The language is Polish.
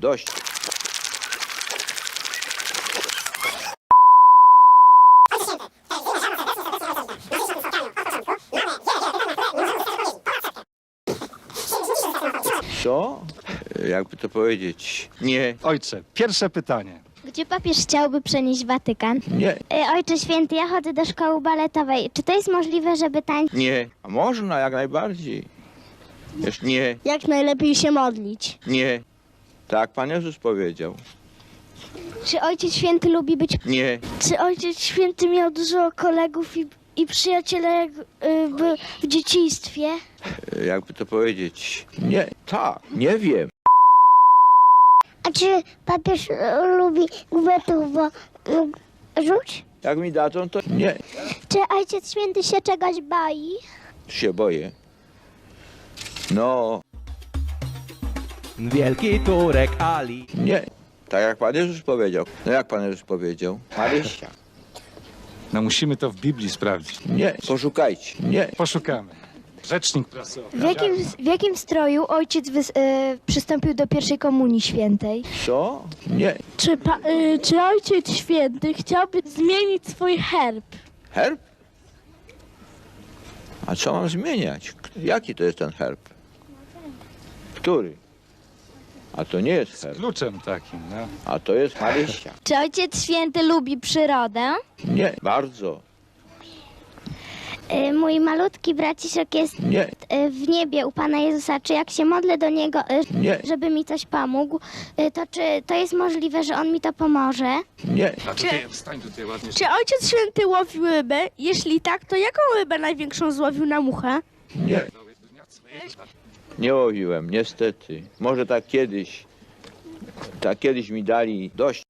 Dość. Co? Jakby to powiedzieć? Nie, Ojcze, pierwsze pytanie. Gdzie papież chciałby przenieść Watykan? nie, Y, Ojcze Święty, ja chodzę do szkoły baletowej. Czy to jest możliwe, żeby tańczyć? nie. A można jak najbardziej. Wiesz, nie, Jak najlepiej się modlić? nie. Tak Pan Jezus powiedział. Czy Ojciec Święty lubi być... Nie, Czy Ojciec Święty miał dużo kolegów i, i przyjaciele y, w, w dzieciństwie? jakby to powiedzieć? Nie, tak, nie wiem. A czy papież lubi gubetów, bo rzuć? Jak mi dadzą, to nie. Czy Ojciec Święty się czegoś boi? Się boję. No, Wielki Turek Ali. nie. Tak jak Pan Jezus powiedział. No jak Pan Jezus powiedział? Marysia. No musimy to w Biblii sprawdzić. Nie, poszukajcie. Nie, Poszukamy. Rzecznik prasowy. W jakim, w jakim stroju ojciec wys, e, przystąpił do pierwszej komunii świętej? co? Nie. Czy, pa, y, czy Ojciec Święty chciałby zmienić swój herb? Herb? A co mam zmieniać? Jaki to jest ten herb? Który? A to nie jest herb, Kluczem takim, no. a to jest Marysia. Czy Ojciec Święty lubi przyrodę? Nie, bardzo. Y, Mój malutki braciszek jest Nie, y, w niebie u Pana Jezusa. Czy jak się modlę do Niego, y, nie, żeby mi coś pomógł, to czy to jest możliwe, że On mi to pomoże? nie. A tutaj, wstań tutaj ładnie. Czy Ojciec Święty łowił rybę? Jeśli tak, to jaką rybę największą złowił na muchę? Nie. Nie łowiłem, niestety. Może tak kiedyś. Tak kiedyś mi dali dość